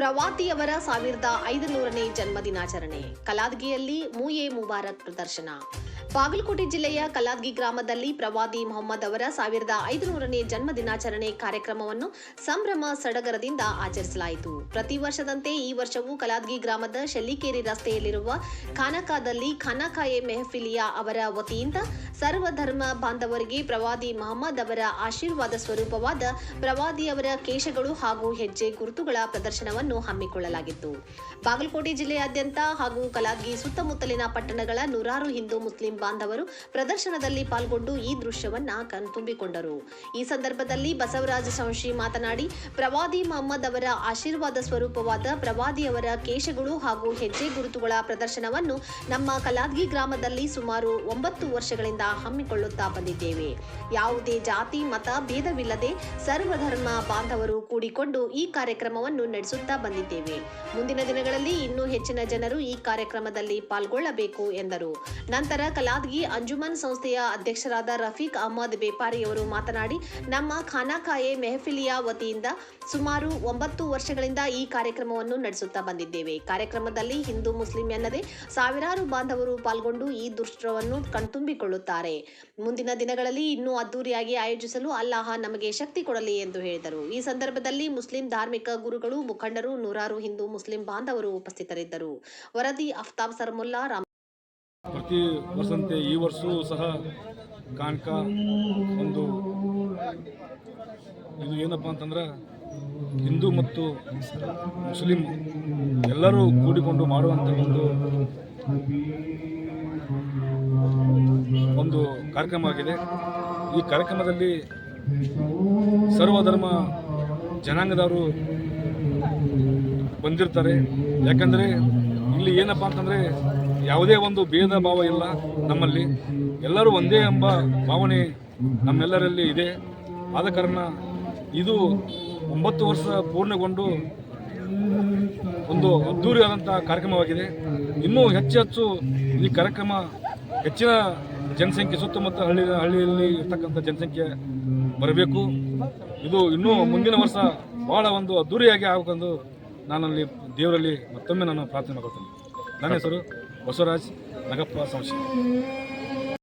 ಪ್ರವಾದಿಯವರ ಸಾವಿರದ ಐದುನೂರನೇ ಜನ್ಮದಿನಾಚರಣೆ, ಕಲಾದಗಿಯಲ್ಲಿ ಮೂಯೆ ಮುಬಾರಕ್ ಪ್ರದರ್ಶನ. ಬಾಗಲಕೋಟೆ ಜಿಲ್ಲೆಯ ಕಲಾದ್ಗಿ ಗ್ರಾಮದಲ್ಲಿ ಪ್ರವಾದಿ ಮೊಹಮ್ಮದ್ ಅವರ ಸಾವಿರದ ಐದುನೂರನೇ ಜನ್ಮದಿನಾಚರಣೆ ಕಾರ್ಯಕ್ರಮವನ್ನು ಸಂಭ್ರಮ ಸಡಗರದಿಂದ ಆಚರಿಸಲಾಯಿತು. ಪ್ರತಿ ವರ್ಷದಂತೆ ಈ ವರ್ಷವೂ ಕಲಾದ್ಗಿ ಗ್ರಾಮದ ಶೆಲ್ಲಿಕೇರಿ ರಸ್ತೆಯಲ್ಲಿರುವ ಖಾನಕಾದಲ್ಲಿ ಖಾನಾಕಾಯೆ ಮೆಹಫಿಲಿಯಾ ಅವರ ವತಿಯಿಂದ ಸರ್ವಧರ್ಮ ಬಾಂಧವರಿಗೆ ಪ್ರವಾದಿ ಮೊಹಮ್ಮದ್ ಅವರ ಆಶೀರ್ವಾದ ಸ್ವರೂಪವಾದ ಪ್ರವಾದಿಯವರ ಕೇಶಗಳು ಹಾಗೂ ಹೆಜ್ಜೆ ಗುರುತುಗಳ ಪ್ರದರ್ಶನವನ್ನು ಹಮ್ಮಿಕೊಳ್ಳಲಾಗಿತ್ತು. ಬಾಗಲಕೋಟೆ ಜಿಲ್ಲೆಯಾದ್ಯಂತ ಹಾಗೂ ಕಲಾಗಿ ಸುತ್ತಮುತ್ತಲಿನ ಪಟ್ಟಣಗಳ ನೂರಾರು ಹಿಂದೂ ಮುಸ್ಲಿಂ ಬಾಂಧವರು ಪ್ರದರ್ಶನದಲ್ಲಿ ಪಾಲ್ಗೊಂಡು ಈ ದೃಶ್ಯವನ್ನ ಕಣ್ತುಂಬಿಕೊಂಡರು. ಈ ಸಂದರ್ಭದಲ್ಲಿ ಬಸವರಾಜ ಸಂಶಿ ಮಾತನಾಡಿ, ಪ್ರವಾದಿ ಮೊಹಮ್ಮದ್ ಅವರ ಆಶೀರ್ವಾದ ಸ್ವರೂಪವಾದ ಪ್ರವಾದಿಯವರ ಕೇಶಗಳು ಹಾಗೂ ಹೆಜ್ಜೆ ಗುರುತುಗಳ ಪ್ರದರ್ಶನವನ್ನು ನಮ್ಮ ಕಲಾದ್ಗಿ ಗ್ರಾಮದಲ್ಲಿ ಸುಮಾರು ಒಂಬತ್ತು ವರ್ಷಗಳಿಂದ ಹಮ್ಮಿಕೊಳ್ಳುತ್ತಾ ಬಂದಿದ್ದೇವೆ. ಯಾವುದೇ ಜಾತಿ, ಮತ, ಭೇದವಿಲ್ಲದೆ ಸರ್ವಧರ್ಮ ಬಾಂಧವರು ಕೂಡಿಕೊಂಡು ಈ ಕಾರ್ಯಕ್ರಮವನ್ನು ನಡೆಸುತ್ತಾ ಬಂದಿದ್ದೇವೆ. ಮುಂದಿನ ದಿನಗಳಲ್ಲಿ ಇನ್ನೂ ಹೆಚ್ಚಿನ ಜನರು ಈ ಕಾರ್ಯಕ್ರಮದಲ್ಲಿ ಪಾಲ್ಗೊಳ್ಳಬೇಕು, ಎಂದರು. ನಂತರ ಕಲಾದ್ಗಿ ಅಂಜುಮನ್ ಸಂಸ್ಥೆಯ ಅಧ್ಯಕ್ಷರಾದ ರಫೀಕ್ ಅಹಮದ್ ಬೇಪಾರಿಯವರು ಮಾತನಾಡಿ, ನಮ್ಮ ಖಾನಾಕಾಯೆ ಮೆಹಫಿಲಿಯಾ ವತಿಯಿಂದ ಸುಮಾರು ಒಂಬತ್ತು ವರ್ಷಗಳಿಂದ ಈ ಕಾರ್ಯಕ್ರಮವನ್ನು ನಡೆಸುತ್ತಾ ಬಂದಿದ್ದೇವೆ. ಕಾರ್ಯಕ್ರಮದಲ್ಲಿ ಹಿಂದೂ ಮುಸ್ಲಿಂ ಎನ್ನದೆ ಸಾವಿರಾರು ಬಾಂಧವರು ಪಾಲ್ಗೊಂಡು ಈ ದೃಶ್ಯವನ್ನು ಕಣ್ತುಂಬಿಕೊಳ್ಳುತ್ತಾರೆ. ಮುಂದಿನ ದಿನಗಳಲ್ಲಿ ಇನ್ನೂ ಅದ್ದೂರಿಯಾಗಿ ಆಯೋಜಿಸಲು ಅಲ್ಲಾಹ ನಮಗೆ ಶಕ್ತಿ ಕೊಡಲಿ ಎಂದು ಹೇಳಿದರು. ಈ ಸಂದರ್ಭದಲ್ಲಿ ಮುಸ್ಲಿಂ ಧಾರ್ಮಿಕ ಗುರುಗಳು, ಮುಖಂಡರು ನೂರಾರು ಹಿಂದೂ ಮುಸ್ಲಿಂ ಬಾಂಧವರು ಉಪಸ್ಥಿತರಿದ್ದರು. ವರದಿ ಅಫ್ತಾಬ್ ಸರ್ಮುಲ್ಲಾ, ರಾಮ್ ಪ್ರತಿ ವರ್ಷಂತೆ ಈ ವರ್ಷವೂ ಸಹ ಕಾನ್ಕ ಒಂದು ಇದು ಏನಪ್ಪ ಅಂತಂದ್ರೆ ಹಿಂದೂ ಮತ್ತು ಮುಸ್ಲಿಂ ಎಲ್ಲರೂ ಕೂಡಿಕೊಂಡು ಮಾಡುವಂಥ ಒಂದು ಒಂದು ಕಾರ್ಯಕ್ರಮ ಆಗಿದೆ. ಈ ಕಾರ್ಯಕ್ರಮದಲ್ಲಿ ಸರ್ವಧರ್ಮ ಜನಾಂಗದವರು ಬಂದಿರ್ತಾರೆ. ಯಾಕಂದರೆ ಇಲ್ಲಿ ಏನಪ್ಪಾ ಅಂತಂದರೆ ಯಾವುದೇ ಒಂದು ಭೇದ ಭಾವ ಇಲ್ಲ ನಮ್ಮಲ್ಲಿ. ಎಲ್ಲರೂ ಒಂದೇ ಎಂಬ ಭಾವನೆ ನಮ್ಮೆಲ್ಲರಲ್ಲಿ ಇದೆ. ಆದ ಕಾರಣ ಇದು ಒಂಬತ್ತು ವರ್ಷ ಪೂರ್ಣಗೊಂಡು ಒಂದು ಅದ್ಧೂರಿಯಾದಂಥ ಕಾರ್ಯಕ್ರಮವಾಗಿದೆ. ಇನ್ನೂ ಹೆಚ್ಚು ಹೆಚ್ಚು ಈ ಕಾರ್ಯಕ್ರಮ ಹೆಚ್ಚಿನ ಜನಸಂಖ್ಯೆ, ಸುತ್ತಮುತ್ತ ಹಳ್ಳಿ ಹಳ್ಳಿಯಲ್ಲಿ ಇರ್ತಕ್ಕಂಥ ಜನಸಂಖ್ಯೆ ಬರಬೇಕು. ಇದು ಇನ್ನೂ ಮುಂದಿನ ವರ್ಷ ಬಹಳ ಒಂದು ಅದ್ದೂರಿಯಾಗಿ ಆಗಬೇಕೆಂದು ನಾನಲ್ಲಿ ದೇವರಲ್ಲಿ ಮತ್ತೊಮ್ಮೆ ನಾನು ಪ್ರಾರ್ಥನೆ ಮಾಡ್ಕೊಳ್ತೇನೆ. ನನ್ನ ಹೆಸರು ಬಸವರಾಜ್ ನಗಪ್ಪ ಸಂಶಯ